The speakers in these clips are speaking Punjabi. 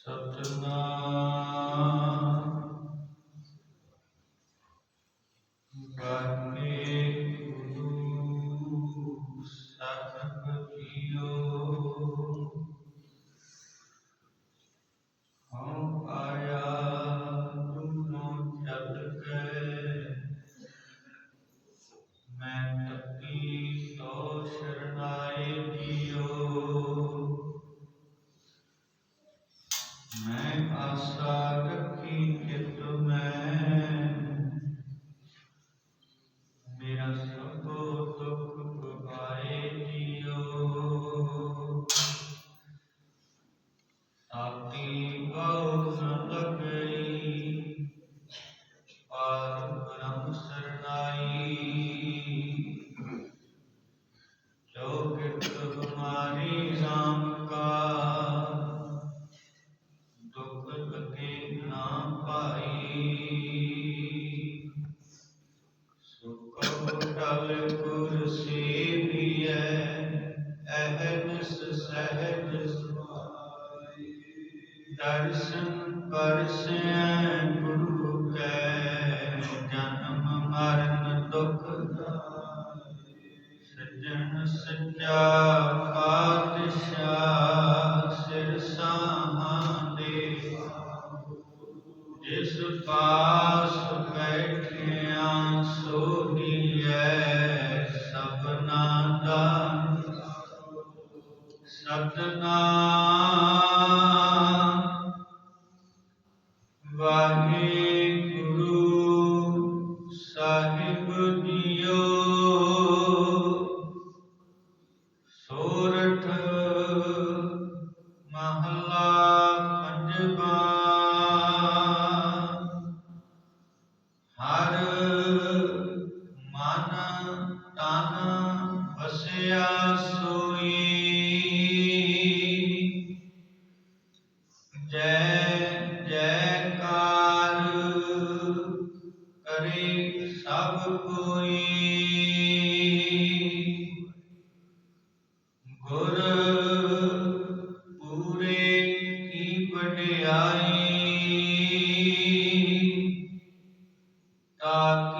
ਸਤਨਾਮ ਸੁਖਮੰਡਲ ਗੁਰ ਸੇਵੀਐ ਅਹਨਿਸ ਸਹਿਜ ਸੁਆਈ ਦਰਸ਼ਨ ਪਰਸੈ ਗੁਰੂ ਕੈ ਜਨਮ ਮਰਨ ਦੁਖ ਦਾਈ ਸੱਜਣ ਸੱਚਾ ਪਾਤਸ਼ਾਹ ਹਰ ਮਨ ਤਨ ਵਸਿਆ ਸੋਈ। ਜੈ 呃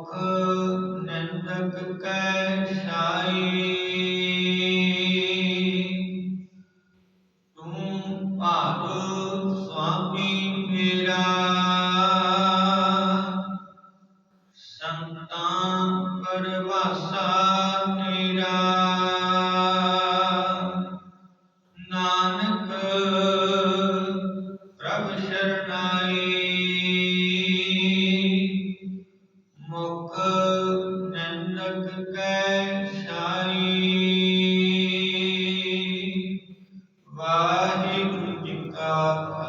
ਮੁਖ ਨੰਦਕ ਕੈ ਛਾਏ ਮੁਖ ਨਨਕ ਕੈ ਸ਼ਾਈ ਵਾਹਿਗੁਰੂ ਜੀ ਕਾ